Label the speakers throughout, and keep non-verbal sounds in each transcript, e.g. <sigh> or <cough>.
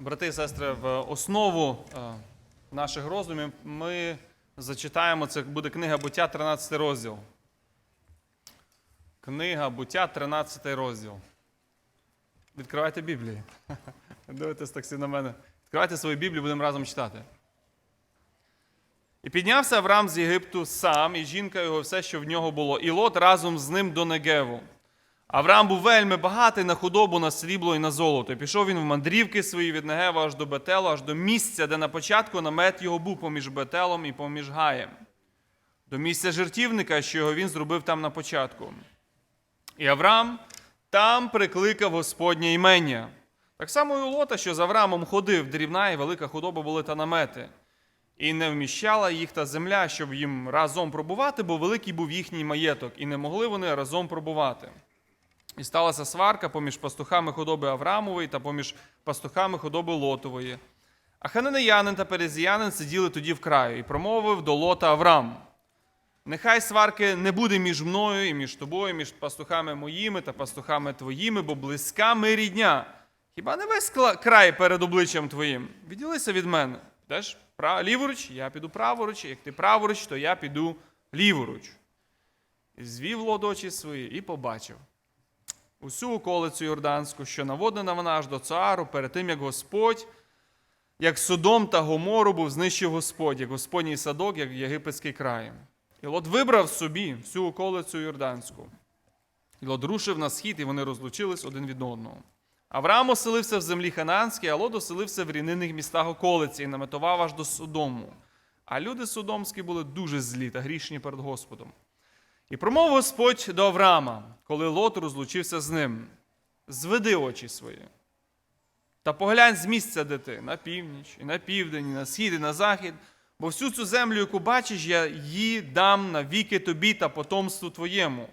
Speaker 1: Брати і сестри, в основу е, наших роздумів ми зачитаємо, це буде книга буття, 13 розділ. Книга буття, 13 розділ. Відкривайте Біблії. <laughs> Дивитесь так всі на мене. Відкривайте свою Біблію, будемо разом читати. І піднявся Авраам з Єгипту сам, і жінка його, все, що в нього було, і лот разом з ним до Негеву. Авраам був вельми багатий на худобу, на срібло і на золото. Пішов він в мандрівки свої від Негева аж до Бетелу, аж до місця, де на початку намет його був поміж Бетелом і поміж Гаєм, до місця жертівника, що його він зробив там на початку. І Авраам там прикликав Господнє імення. Так само і у Лота, що з Авраамом ходив, дрібна і велика худоба були та намети. І не вміщала їх та земля, щоб їм разом пробувати, бо великий був їхній маєток, і не могли вони разом пробувати. І сталася сварка поміж пастухами худоби Авраамової та поміж пастухами худоби Лотової. А хананеянин та перезіянин сиділи тоді в краю, і промовив до Лота Авраам: Нехай сварки не буде між мною і між тобою, між пастухами моїми та пастухами твоїми, бо близька ми рідня. Хіба не весь край перед обличчям твоїм? Відділися від мене. Підеш ліворуч, я піду праворуч, як ти праворуч, то я піду ліворуч. І звів Лот очі свої і побачив усю околицю Йорданську, що наводнена вона аж до цару, перед тим, як Господь, як Содом та Гомору був знищив Господь, як Господній садок, як єгипетський край. І Лот вибрав собі всю околицю Йорданську. І Лот рушив на схід, і вони розлучились один від одного. Авраам оселився в землі Ханаанській, а Лот оселився в рівнинних містах околиці і наметував аж до Содому. А люди содомські були дуже злі та грішні перед Господом. І промов Господь до Авраама, коли Лот розлучився з ним: зведи очі свої. Та поглянь з місця, де ти, на північ, і на південь, і на схід, і на захід, бо всю цю землю, яку бачиш, я її дам навіки тобі та потомству твоєму.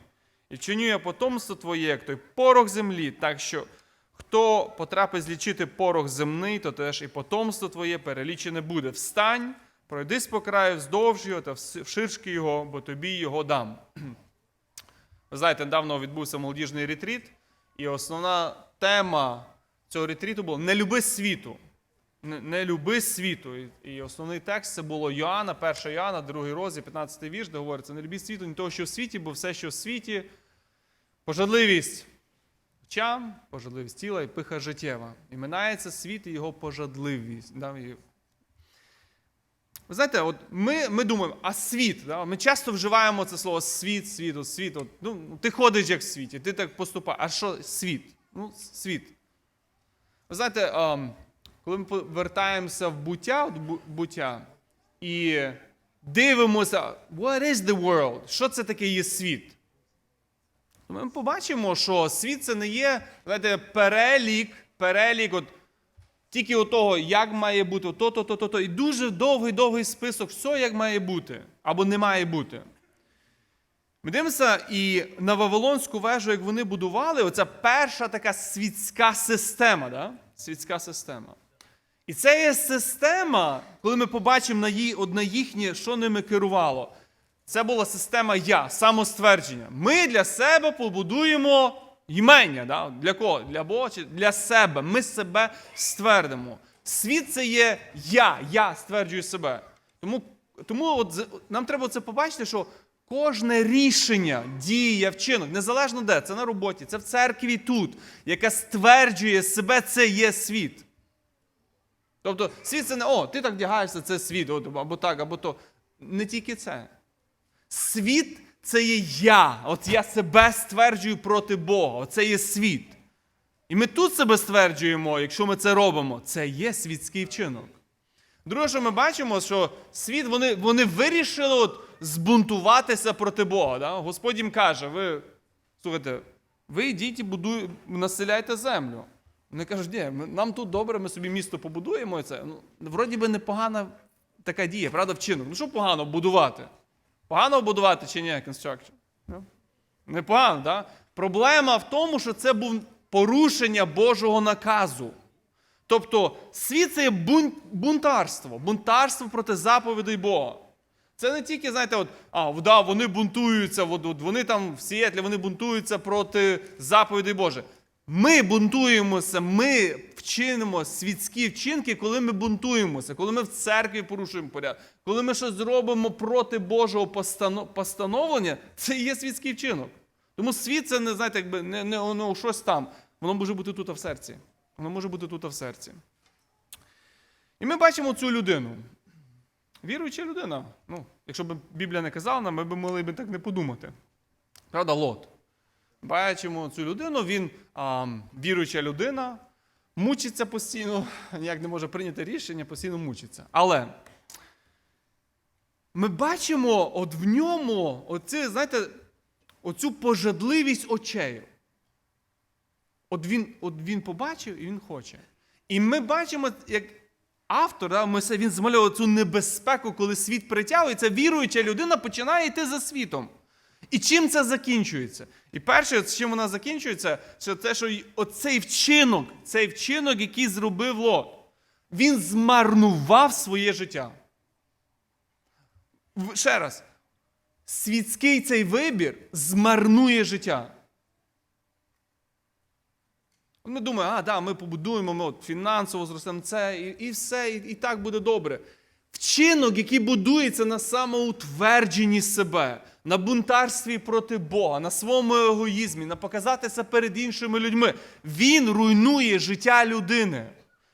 Speaker 1: І вчиню я потомство твоє, як той порох землі, так що хто потрапить злічити порох земний, то теж і потомство твоє перелічене буде. Встань, пройдись по краю вздовж його та вширшки його, бо тобі його дам. Ви знаєте, недавно відбувся молодіжний ретріт, і основна тема цього ретріту була не люби світу. Не, люби світу. І, основний текст це було Йоанна, 1 Йоанна, 2 розділ, 15 вірш, де говориться, не любіть світу, ні того, що в світі, бо все, що в світі, пожадливість очам, пожадливість тіла і пиха життєва. І минається світ і його пожадливість. Ви знаєте, от ми, ми думаємо, а світ? Да? Ми часто вживаємо це слово світ, світ, от світ. От, ну, ти ходиш як в світі, ти так поступаєш. А що світ? Ну, світ. Ви знаєте, ем, коли ми повертаємося в буття, от буття і дивимося, what is the world? Що це таке є світ? Ми побачимо, що світ це не є знаєте, перелік, перелік от, тільки от того, як має бути, то, то, то, то, то. І дуже довгий-довгий список, все як має бути або не має бути. Ми дивимося і на Вавилонську вежу, як вони будували, оця перша така світська система. Да? Світська система. І це є система, коли ми побачимо на її, одне їхнє, що ними керувало. Це була система я, самоствердження. Ми для себе побудуємо імення. Да? Для кого? Для Бога чи для себе. Ми себе ствердимо. Світ це є я, я стверджую себе. Тому, тому от нам треба це побачити, що кожне рішення, дія, вчинок, незалежно де, це на роботі, це в церкві тут, яка стверджує себе, це є світ. Тобто світ це не о, ти так вдягаєшся, це світ, або так, або то. Не тільки це. Світ це є я. От я себе стверджую проти Бога. Це є світ. І ми тут себе стверджуємо, якщо ми це робимо, це є світський вчинок. Друге, що ми бачимо, що світ вони, вони вирішили от збунтуватися проти Бога. Да? Господь їм каже: ви слухайте, ви йдіть і будуй, населяйте землю. Вони кажуть, ні, нам тут добре, ми собі місто побудуємо. І це. Ну, вроді би непогана така дія, правда, вчинок. Ну що погано будувати? Погано будувати чи ні, construction? Ну, Непогано, так? Да? Проблема в тому, що це був порушення Божого наказу. Тобто світ це є бунтарство, бунтарство проти заповідей Бога. Це не тільки, знаєте, от, а, да, вони бунтуються, от, от, вони там в Сієтлі, вони бунтуються проти заповідей Божих. Ми бунтуємося, ми вчинимо світські вчинки, коли ми бунтуємося, коли ми в церкві порушуємо порядок, коли ми щось зробимо проти Божого постановлення, це і є світський вчинок. Тому світ це не знаєте, якби не, не воно щось там. Воно може бути тут в серці. Воно може бути тут в серці. І ми бачимо цю людину. Віруюча людина. Ну, якщо б Біблія не казала нам, ми б могли б так не подумати. Правда, Лот. Бачимо цю людину, він а, віруюча людина, мучиться постійно, ніяк не може прийняти рішення, постійно мучиться. Але ми бачимо от в ньому оці, знаєте, оцю пожадливість очей. От він, от він побачив і він хоче. І ми бачимо, як автор, да, він змальовує цю небезпеку, коли світ притягується, віруюча людина починає йти за світом. І чим це закінчується? І перше, з чим вона закінчується, це те, що оцей вчинок, цей вчинок, який зробив Лот, він змарнував своє життя. Ще раз, світський цей вибір змарнує життя. Ми думаємо, а, да, ми побудуємо, ми от фінансово зростемо це, і, і все, і, і так буде добре. Вчинок, який будується на самоутвердженні себе, на бунтарстві проти Бога, на своєму егоїзмі, на показатися перед іншими людьми, він руйнує життя людини.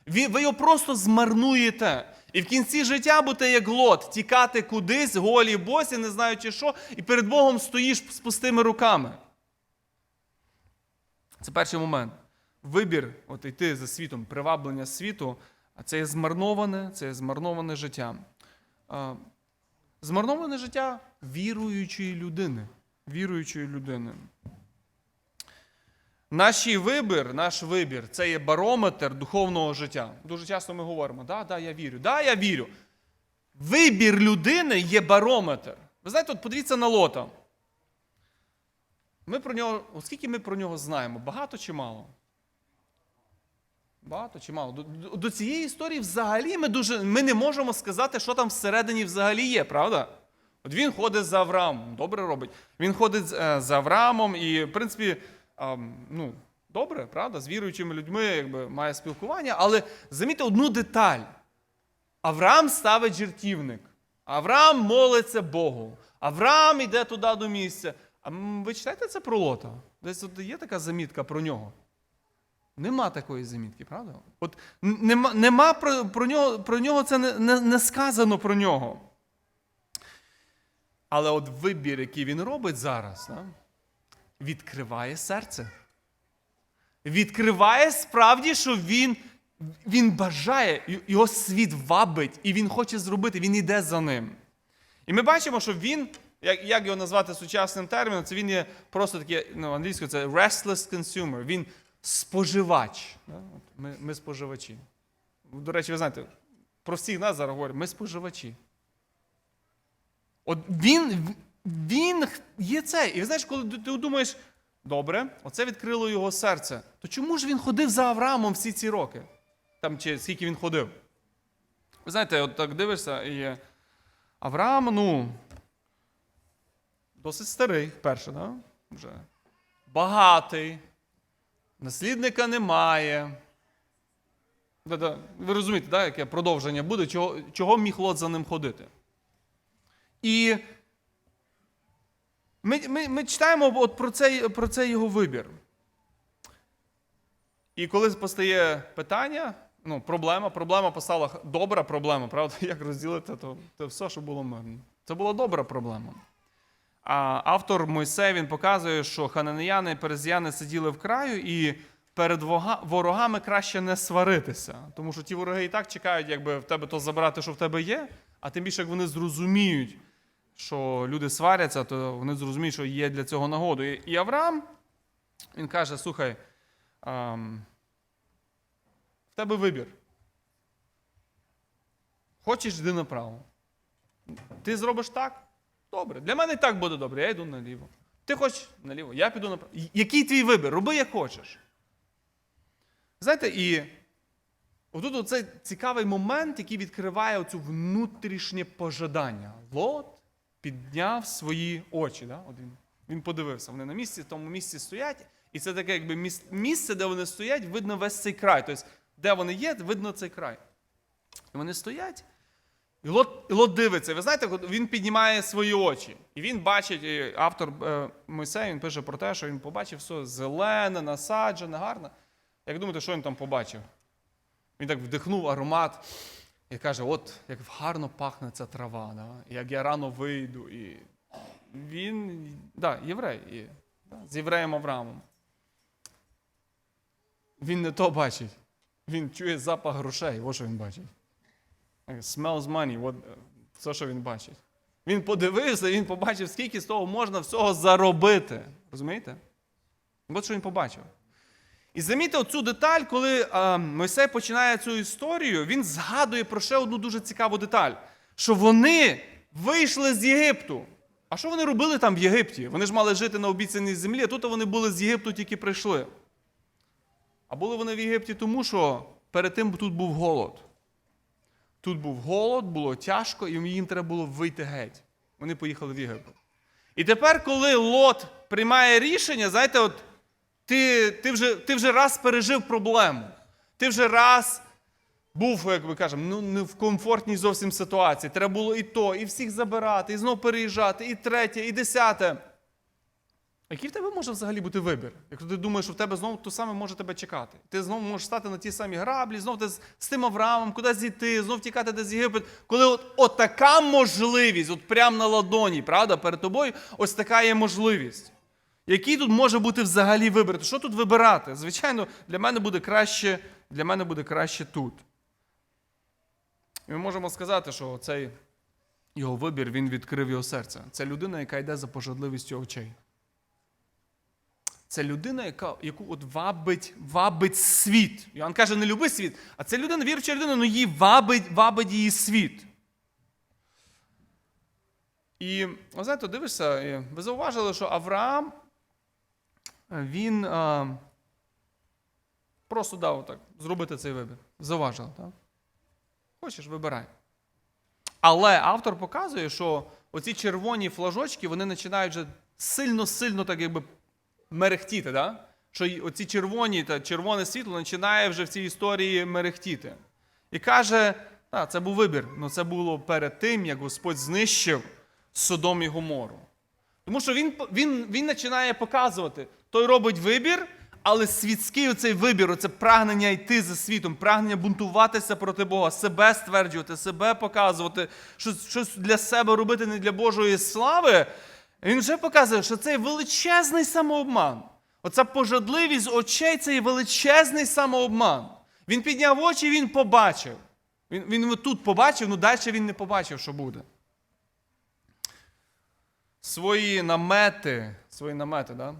Speaker 1: Ви його просто змарнуєте. І в кінці життя будете як лот, тікати кудись, голі босі, не знаючи що, і перед Богом стоїш з пустими руками. Це перший момент. Вибір, от йти за світом, приваблення світу, а це є змарноване, це є змарноване життя. Змарноване життя віруючої людини. Віруючої людини. Наш вибір, наш вибір це є барометр духовного життя. Дуже часто ми говоримо, да, да, я вірю, да, я вірю. Вибір людини є барометр. Ви знаєте, от подивіться на лота. Ми про нього, оскільки ми про нього знаємо, багато чи мало? Багато чи мало? До, до- цієї історії взагалі ми, дуже, ми не можемо сказати, що там всередині взагалі є, правда? От він ходить за Авраамом, добре робить. Він ходить е, за Авраамом і, в принципі, ну, добре, правда, з віруючими людьми якби, має спілкування, але замітьте одну деталь. Авраам ставить жертівник. Авраам молиться Богу. Авраам йде туди до місця. А ви читаєте це про Лота? Десь от є така замітка про нього. Нема такої замітки, правда? От нема, нема про, про, нього, про нього це не, не, не сказано про нього. Але от вибір, який він робить зараз, да, відкриває серце. Відкриває справді, що він, він бажає, його світ вабить, і він хоче зробити, він йде за ним. І ми бачимо, що він, як, як його назвати сучасним терміном, це він є просто такий, ну, англійською це restless consumer. Він споживач. Ми, ми споживачі. До речі, ви знаєте, про всіх нас зараз говорять, ми споживачі. От він, він є це. І ви знаєш, коли ти думаєш, добре, оце відкрило його серце, то чому ж він ходив за Авраамом всі ці роки? Там чи скільки він ходив? Ви знаєте, от так дивишся, і Авраам, ну, досить старий, перше, да? вже багатий, наслідника немає. Ви розумієте, да, яке продовження буде, чого, чого міг Лот за ним ходити? І ми, ми, ми читаємо от про, цей, про цей його вибір. І коли постає питання, ну, проблема, проблема постала добра проблема, правда? <laughs> Як розділити, то, то все, що було мирно. Це була добра проблема. А автор Мойсей він показує, що хананеяни і перезіяни сиділи в краю, і перед ворогами краще не сваритися. Тому що ті вороги і так чекають, якби в тебе то забрати, що в тебе є, а тим більше, як вони зрозуміють, що люди сваряться, то вони зрозуміють, що є для цього нагоду. І, Авраам, він каже: слухай, ам, в тебе вибір. Хочеш, йди направо. Ти зробиш так? Добре. Для мене і так буде добре, я йду наліво. Ти хочеш наліво, я піду направо. Який твій вибір? Роби як хочеш. Знаєте, і отут оцей цікавий момент, який відкриває оцю внутрішнє пожадання. Лот підняв свої очі. Да? От він, він подивився, вони на місці, в тому місці стоять, І це таке якби місце, де вони стоять, видно весь цей край. Тобто, де вони є, видно цей край. І вони стоять. І Лот, Лот дивиться. Ви знаєте, він піднімає свої очі. І він бачить, і автор е, Мойсей, він пише про те, що він побачив все зелене, насаджене, гарне. Як думаєте, що він там побачив? Він так вдихнув аромат і каже: от як гарно пахне ця трава, да? як я рано вийду. І він, да, єврей, і, да, з євреєм Авраамом. Він не то бачить. Він чує запах грошей, ось що він бачить. Smells money, от, е, все, що він бачить. Він подивився, він побачив, скільки з того можна всього заробити. Розумієте? От що він побачив. І замітьте оцю деталь, коли а, Мойсей починає цю історію, він згадує про ще одну дуже цікаву деталь: що вони вийшли з Єгипту. А що вони робили там в Єгипті? Вони ж мали жити на обіцяній землі, а тут вони були з Єгипту тільки прийшли. А були вони в Єгипті тому, що перед тим тут був голод. Тут був голод, було тяжко, і їм треба було вийти геть. Вони поїхали в Єгипет. І тепер, коли Лот приймає рішення, знаєте, от ти, ти, вже, ти вже раз пережив проблему. Ти вже раз був, як ми кажемо, ну, не в комфортній зовсім ситуації. Треба було і то, і всіх забирати, і знов переїжджати, і третє, і десяте. Який в тебе може взагалі бути вибір? Якщо ти думаєш, що в тебе знову то саме може тебе чекати. Ти знову можеш стати на ті самі граблі, знов ти з, з тим Авраамом, кудись зійти, знов тікати десь з Єгипет. Коли от, от така можливість, от прямо на ладоні, правда, перед тобою, ось така є можливість. Який тут може бути взагалі вибір? Що тут вибирати? Звичайно, для мене буде краще, для мене буде краще тут. І ми можемо сказати, що цей його вибір він відкрив його серце. Це людина, яка йде за пожадливістю очей. Це людина, яка, яку от вабить, вабить світ. Йоанн каже, не люби світ, а це людина, віруюча людина, ну її вабить, вабить її світ. І, ви знаєте, дивишся, ви зауважили, що Авраам, він а, просто дав так, зробити цей вибір. Зауважили, так? Хочеш, вибирай. Але автор показує, що оці червоні флажочки, вони починають вже сильно-сильно так якби мерехтіти, да? що оці червоні та червоне світло починає вже в цій історії мерехтіти. І каже, так, це був вибір, але це було перед тим, як Господь знищив Содом і Гомору. Тому що він, він, він починає показувати, той робить вибір, але світський оцей вибір, оце прагнення йти за світом, прагнення бунтуватися проти Бога, себе стверджувати, себе показувати, щось для себе робити не для Божої слави. Він вже показує, що це є величезний самообман. Оця пожадливість очей це величезний самообман. Він підняв очі він побачив. Він, він тут побачив, ну далі він не побачив, що буде. Свої намети, свої намети, да?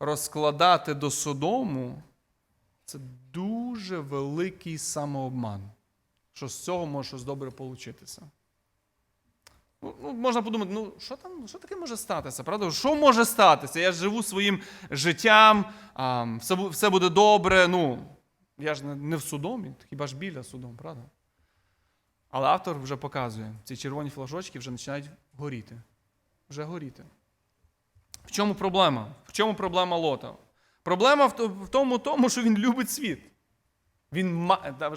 Speaker 1: розкладати до Содому це дуже великий самообман. Що з цього може щось добре получитися. Ну, ну, можна подумати, ну що там, що таке може статися? Правда? Що може статися? Я ж живу своїм життям, а, все, все буде добре. Ну, я ж не, в Содомі, хіба ж біля Содом, правда? Але автор вже показує, ці червоні флажочки вже починають горіти. Вже горіти. В чому проблема? В чому проблема Лота? Проблема в то- в тому, тому, що він любить світ. Він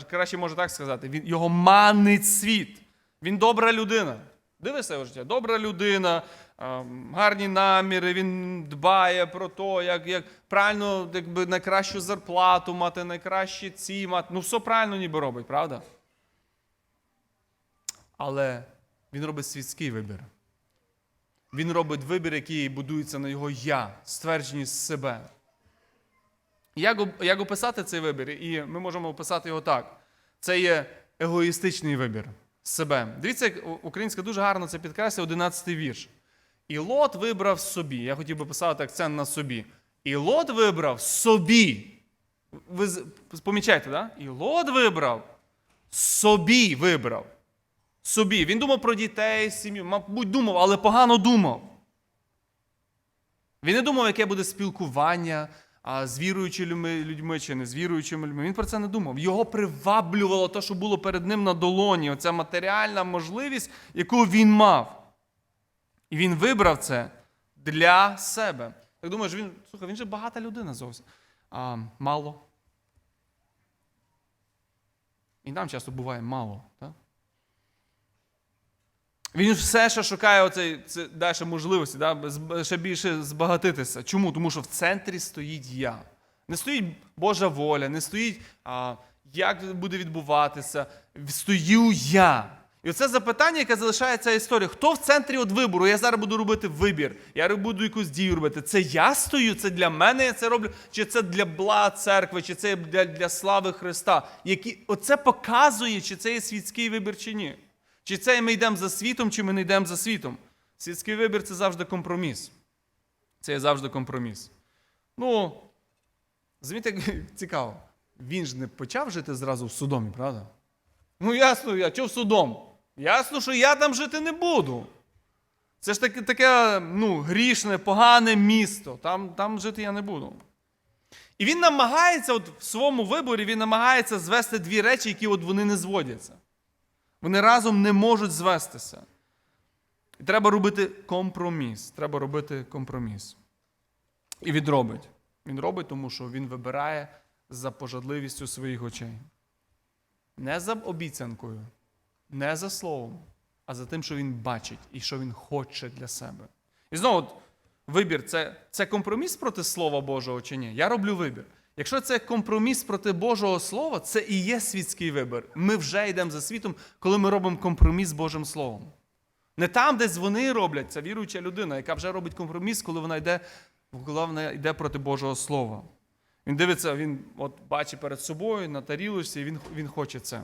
Speaker 1: краще може так сказати, він, його манить світ. Він добра людина. Дивися його життя. Добра людина, ем, гарні наміри, він дбає про те, як, як правильно якби, найкращу зарплату мати, найкращі ці мати. Ну, все правильно ніби робить, правда? Але він робить світський вибір. Він робить вибір, який будується на його я, ствердженість себе. Як, як описати цей вибір? І ми можемо описати його так. Це є егоїстичний вибір себе. Дивіться, як українська дуже гарно це підкреслює 11 вірш. І Лот вибрав собі. Я хотів би поставити акцент на собі. І Лот вибрав собі. Ви помічаєте? Да? І Лот вибрав. Собі вибрав. Собі. Він думав про дітей, сім'ю. Мабуть, думав, але погано думав. Він не думав, яке буде спілкування а, з віруючими людьми чи не з віруючими людьми. Він про це не думав. Його приваблювало те, що було перед ним на долоні, оця матеріальна можливість, яку він мав. І він вибрав це для себе. Так думаєш, він, слухай, він же багата людина зовсім. А, мало. І нам часто буває мало. Так? Він все ще шукає оцей, це, далі можливості, да? ще більше збагатитися. Чому? Тому що в центрі стоїть я. Не стоїть Божа воля, не стоїть, а, як буде відбуватися. Стою я. І оце запитання, яке залишає ця історія. Хто в центрі от вибору? Я зараз буду робити вибір. Я буду якусь дію робити. Це я стою, це для мене я це роблю, чи це для бла церкви, чи це для, для слави Христа. Які, оце показує, чи це є світський вибір, чи ні. Чи це ми йдемо за світом, чи ми не йдемо за світом. Світський вибір це завжди компроміс. Це є завжди компроміс. Ну, Розумієте, <laughs> цікаво. Він ж не почав жити зразу в Содомі, правда? Ну, ясно, я чого в Содом? Ясно, що я там жити не буду. Це ж таке, таке ну, грішне, погане місто. Там, там жити я не буду. І він намагається, от в своєму виборі, він намагається звести дві речі, які от вони не зводяться. Вони разом не можуть звестися. І треба робити компроміс. Треба робити компроміс. І він робить. Він робить, тому що він вибирає за пожадливістю своїх очей. Не за обіцянкою, не за словом, а за тим, що він бачить і що він хоче для себе. І знову, вибір це, це компроміс проти Слова Божого чи ні? Я роблю вибір. Якщо це компроміс проти Божого Слова, це і є світський вибір. Ми вже йдемо за світом, коли ми робимо компроміс з Божим Словом. Не там, десь вони роблять, це віруюча людина, яка вже робить компроміс, коли вона йде, коли вона йде проти Божого Слова. Він дивиться, він от бачить перед собою на тарілочці, і він, він хоче це.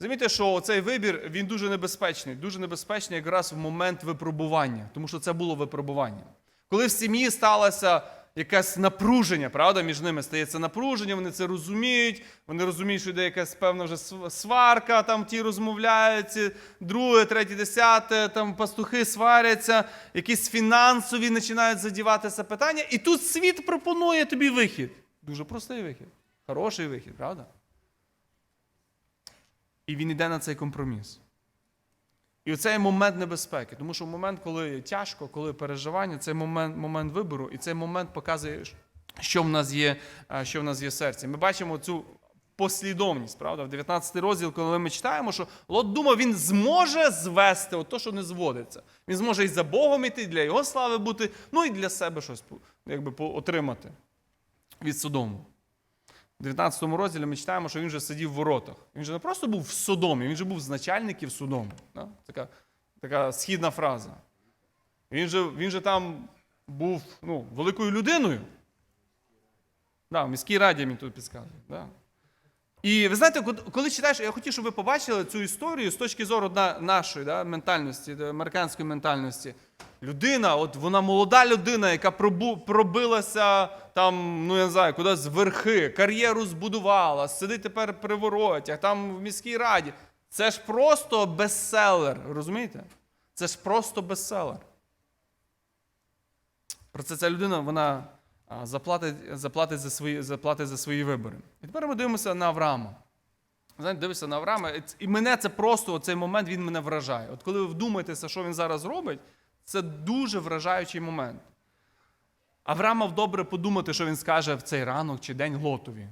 Speaker 1: Замітьте, що цей вибір він дуже небезпечний. Дуже небезпечний якраз в момент випробування, тому що це було випробування. Коли в сім'ї сталося якесь напруження, правда, між ними стається напруження, вони це розуміють, вони розуміють, що йде якась певна вже сварка, там ті розмовляють, ці друге, третє, десяте, там пастухи сваряться, якісь фінансові починають задіватися питання, і тут світ пропонує тобі вихід. Дуже простий вихід, хороший вихід, правда? І він йде на цей компроміс. І оцей момент небезпеки, тому що момент, коли тяжко, коли переживання, це момент, момент вибору, і цей момент показує, що в нас є, а, що в нас є в серці. Ми бачимо цю послідовність, правда? В 19 розділ, коли ми читаємо, що Лот думав, він зможе звести от то, що не зводиться. Він зможе і за Богом іти, і для його слави бути, ну і для себе щось якби, отримати від Содому. В 19 розділі ми читаємо, що він вже сидів в воротах. Він же не просто був в Содомі, він же був з начальників Содому. Така, така східна фраза. Він же, він же там був ну, великою людиною. Да, в міській раді мені тут підказує. Да. І ви знаєте, коли читаєш, я хотів, щоб ви побачили цю історію з точки зору нашої да, ментальності, американської ментальності. Людина, от вона молода людина, яка пробилася там, ну я не знаю, кудись з верхи, кар'єру збудувала, сидить тепер при воротях, там в міській раді. Це ж просто бестселер, розумієте? Це ж просто бестселер. Про це ця людина вона заплатить, заплатить, за свої, заплатить за свої вибори. І тепер ми дивимося на Авраама. Знаєте, дивишся на Авраама, і мене це просто цей момент він мене вражає. От коли ви вдумаєтеся, що він зараз робить, це дуже вражаючий момент. Авраам мав добре подумати, що він скаже в цей ранок чи день Лотові.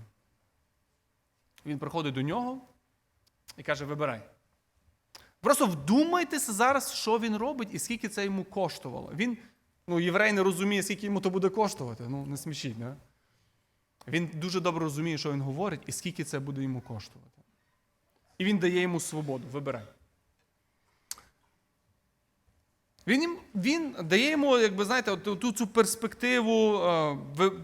Speaker 1: Він приходить до нього і каже: вибирай. Просто вдумайтеся зараз, що він робить і скільки це йому коштувало. Він, ну, єврей не розуміє, скільки йому то буде коштувати. Ну, не смішіть, не? Він дуже добре розуміє, що він говорить, і скільки це буде йому коштувати. І він дає йому свободу. Вибирай. Він, він дає йому, якби знаєте, от ту цю перспективу е, ви-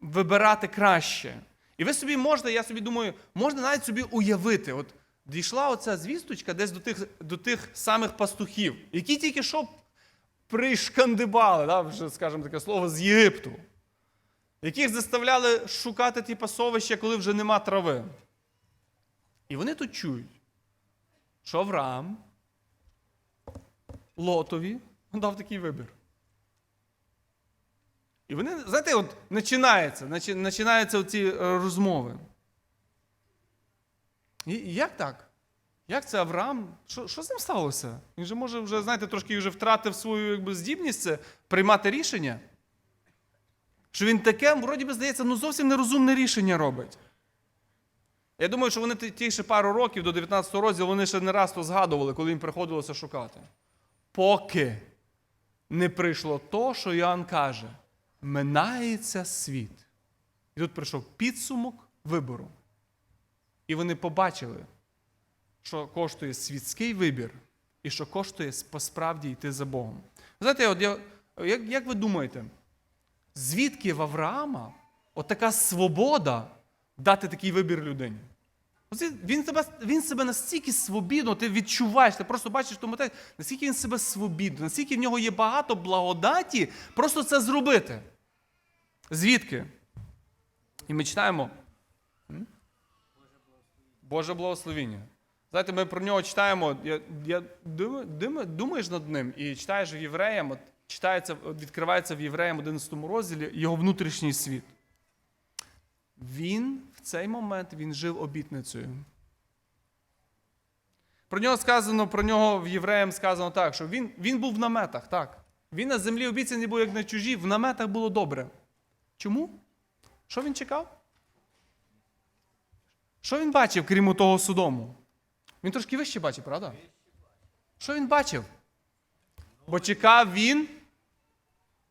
Speaker 1: вибирати краще. І ви собі можете, я собі думаю, можна навіть собі уявити. От дійшла оця звісточка десь до тих, до тих самих пастухів, які тільки що пришкандибали, да, вже скажімо таке слово, з Єгипту, яких заставляли шукати ті пасовища, коли вже нема трави. І вони тут чують, що Авраам Лотові дав такий вибір. І вони, знаєте, от починається, починаються оці е, розмови. І як так? Як це Авраам? Що, що з ним сталося? Він же може вже, знаєте, трошки вже втратив свою якби, здібність це приймати рішення. Що він таке, вроді би, здається, ну зовсім нерозумне рішення робить. Я думаю, що вони ті- ще пару років до 19 розділу вони ще не раз то згадували, коли їм приходилося шукати. Поки не прийшло то, що Іоанн каже, минається світ. І тут прийшов підсумок вибору. І вони побачили, що коштує світський вибір і що коштує посправді йти за Богом. Знаєте, от я, як, як ви думаєте, звідки в Авраама от така свобода дати такий вибір людині? Він себе, він себе настільки свобідно, ти відчуваєш, ти просто бачиш тому тексті, наскільки він себе свобідно, наскільки в нього є багато благодаті просто це зробити. Звідки? І ми читаємо. Боже благословіння. Знаєте, ми про нього читаємо. Я, я думаєш над ним і читаєш в Євреям, от, читається, відкривається в Євреям 11 розділі його внутрішній світ. Він в цей момент він жив обітницею. Про нього сказано, про нього в Євреям сказано так, що він, він був в наметах, так. Він на землі обіцяний був як на чужі, в наметах було добре. Чому? Що він чекав? Що він бачив, крім того Содому? Він трошки вище бачив, правда? Що він бачив? Бо чекав він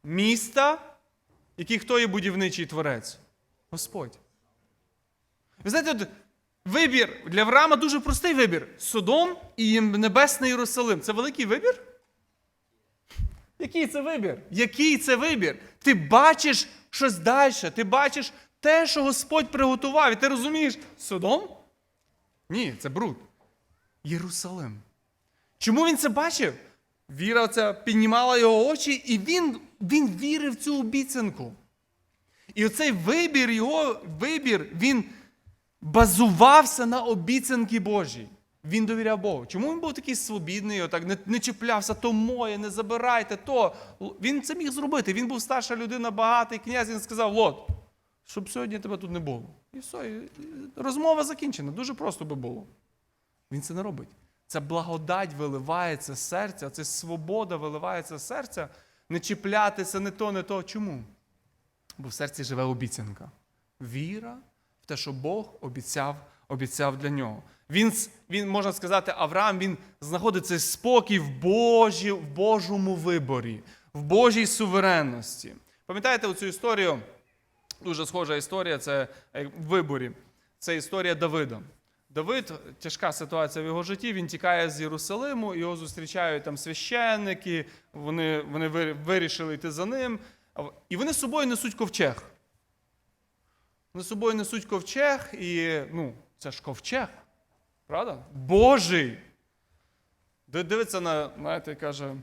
Speaker 1: міста, який хто є будівничий творець? Господь. Ви знаєте, от вибір для Авраама дуже простий вибір: Содом і Небесний Єрусалим. Це великий вибір? Який це вибір? Який це вибір? Ти бачиш щось далі, ти бачиш те, що Господь приготував, і ти розумієш, Содом? Ні, це бруд. Єрусалим. Чому він це бачив? Віра ця піднімала його очі, і він, він вірив в цю обіцянку. І оцей вибір, його вибір, він базувався на обіцянки Божій. Він довіряв Богу. Чому він був такий свобідний, отак не, не чіплявся, то моє, не забирайте то. Він це міг зробити. Він був старша людина, багатий князь, він сказав: Лот, щоб сьогодні тебе тут не було. І все, і- розмова закінчена. Дуже просто би було. Він це не робить. Ця благодать виливається з серця, ця свобода виливається з серця. Не чіплятися, не то, не то. Чому? Бо в серці живе обіцянка. Віра в те, що Бог обіцяв, обіцяв для нього. Він, він, можна сказати, Авраам він знаходить цей спокій в, Божі, в Божому виборі, в Божій суверенності. Пам'ятаєте оцю історію? Дуже схожа історія, це е, в виборі. Це історія Давида. Давид, тяжка ситуація в його житті, він тікає з Єрусалиму, його зустрічають там священники, вони, вони вирішили йти за ним. І вони з собою несуть ковчег. Вони з собою несуть ковчег, і ну, це ж ковчег, правда? Божий. Дивиться на, знаєте, каже,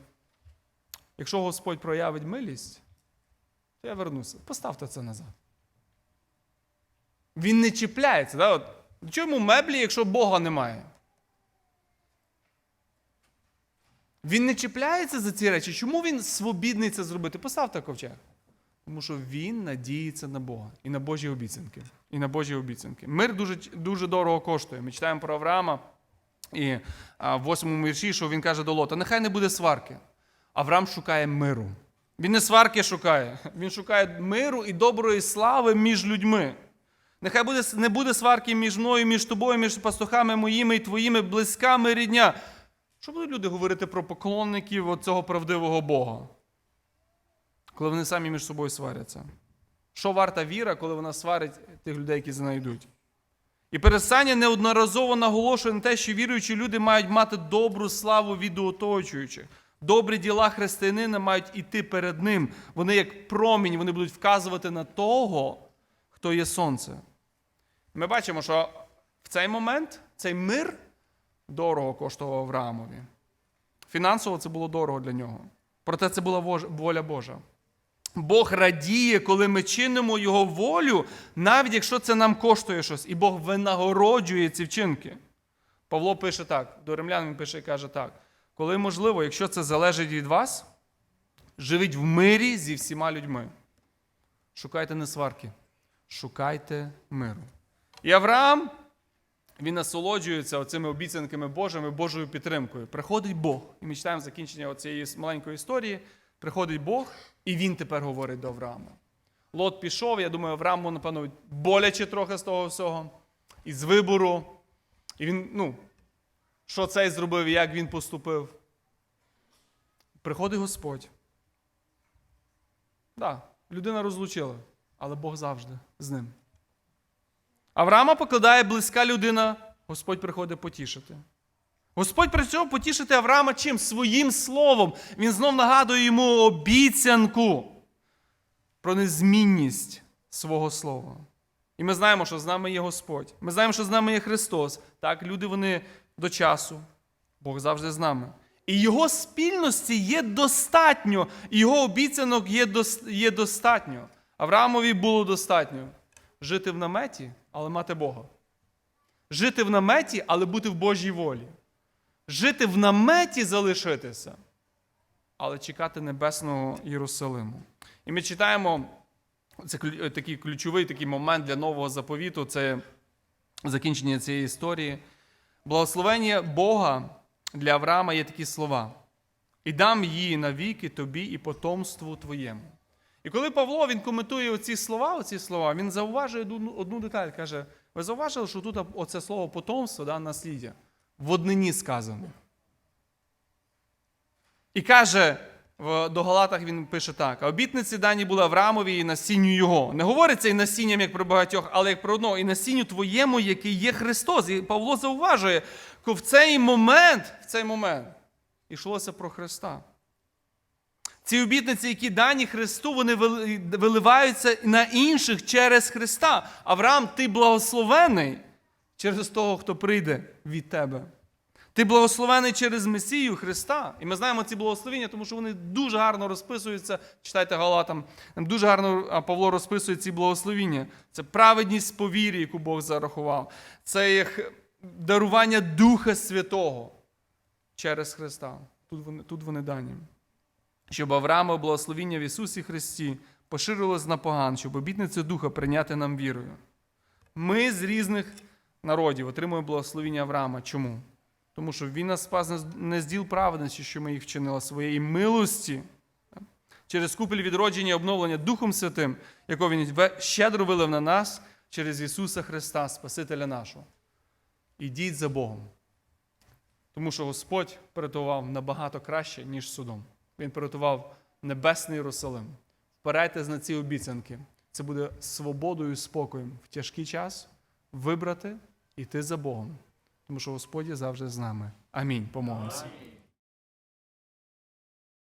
Speaker 1: якщо Господь проявить милість, то я вернуся. Поставте це назад. Він не чіпляється. Да? От, чому меблі, якщо Бога немає? Він не чіпляється за ці речі. Чому він свобідний це зробити? Поставте ковчег. Тому що він надіється на Бога і на Божі обіцянки. І на Божі обіцянки. Мир дуже, дуже дорого коштує. Ми читаємо про Авраама і в восьмому вірші, що він каже до Лота: нехай не буде сварки. Авраам шукає миру. Він не сварки шукає, <laughs> він шукає миру і доброї слави між людьми. Нехай буде, не буде сварки між мною, між тобою, між пастухами моїми і твоїми близьками рідня. Що будуть люди говорити про поклонників цього правдивого Бога? Коли вони самі між собою сваряться. Що варта віра, коли вона сварить тих людей, які за нею йдуть? І Пересання неодноразово наголошує на те, що віруючі люди мають мати добру славу від оточуючих. Добрі діла християнина мають іти перед ним. Вони як промінь, вони будуть вказувати на того, хто є сонце. Ми бачимо, що в цей момент цей мир дорого коштував Авраамові. Фінансово це було дорого для нього. Проте це була воля Божа. Бог радіє, коли ми чинимо Його волю, навіть якщо це нам коштує щось, і Бог винагороджує ці вчинки. Павло пише так, до римлян він пише і каже так: коли можливо, якщо це залежить від вас, живіть в мирі зі всіма людьми. Шукайте не сварки, шукайте миру. І Авраам, він насолоджується оцими обіцянками Божими, Божою підтримкою. Приходить Бог. І ми читаємо закінчення цієї маленької історії. Приходить Бог, і він тепер говорить до Авраама. Лот пішов, я думаю, Аврааму, напевно, боляче трохи з того всього, із вибору. І він, ну, що цей зробив і як він поступив. Приходить Господь. Так, да, людина розлучила, але Бог завжди з ним. Авраама покладає близька людина, Господь приходить потішити. Господь прийшов потішити Авраама чим? Своїм словом. Він знов нагадує йому обіцянку про незмінність свого слова. І ми знаємо, що з нами є Господь. Ми знаємо, що з нами є Христос. Так, люди вони до часу. Бог завжди з нами. І його спільності є достатньо, і його обіцянок є достатньо. Авраамові було достатньо жити в наметі, але мати Бога. Жити в наметі, але бути в Божій волі. Жити в наметі залишитися, але чекати небесного Єрусалиму. І ми читаємо це такий ключовий такий момент для нового заповіту це закінчення цієї історії. Благословення Бога для Авраама є такі слова: і дам її навіки тобі і потомству твоєму. І коли Павло він коментує оці слова, оці слова, він зауважує одну, деталь. Каже: ви зауважили, що тут оце слово потомство, да, насліддя, в однині сказано. І каже, в, до Галатах він пише так: обітниці дані були Авраамові і насінню його. Не говориться і насінням, як про багатьох, але як про одного, і насінню твоєму, який є Христос. І Павло зауважує, що в цей момент, в цей момент йшлося про Христа. Ці обітниці, які дані Христу, вони виливаються на інших через Христа. Авраам, ти благословений через того, хто прийде від тебе. Ти благословений через Месію Христа. І ми знаємо ці благословення, тому що вони дуже гарно розписуються. Читайте Галатам, дуже гарно Павло розписує ці благословення. Це праведність по вірі, яку Бог зарахував. Це їх дарування Духа Святого через Христа. Тут вони, тут вони дані. Щоб Авраама благословіння в Ісусі Христі поширилось на поган, щоб обітницю Духа прийняти нам вірою. Ми з різних народів отримуємо благословіння Авраама. Чому? Тому що він нас спас не з- діл праведності, що ми їх вчинили, своєї милості. Через купель відродження і обновлення Духом Святим, якого Він щедро вилив на нас через Ісуса Христа, Спасителя нашого. Ідіть за Богом. Тому що Господь приготував набагато краще, ніж судом. Він приготував небесний Єрусалим. Впирайтесь на ці обіцянки. Це буде свободою і спокоєм в тяжкий час вибрати, іти за Богом. Тому що Господь завжди з нами. Амінь. Помолимося.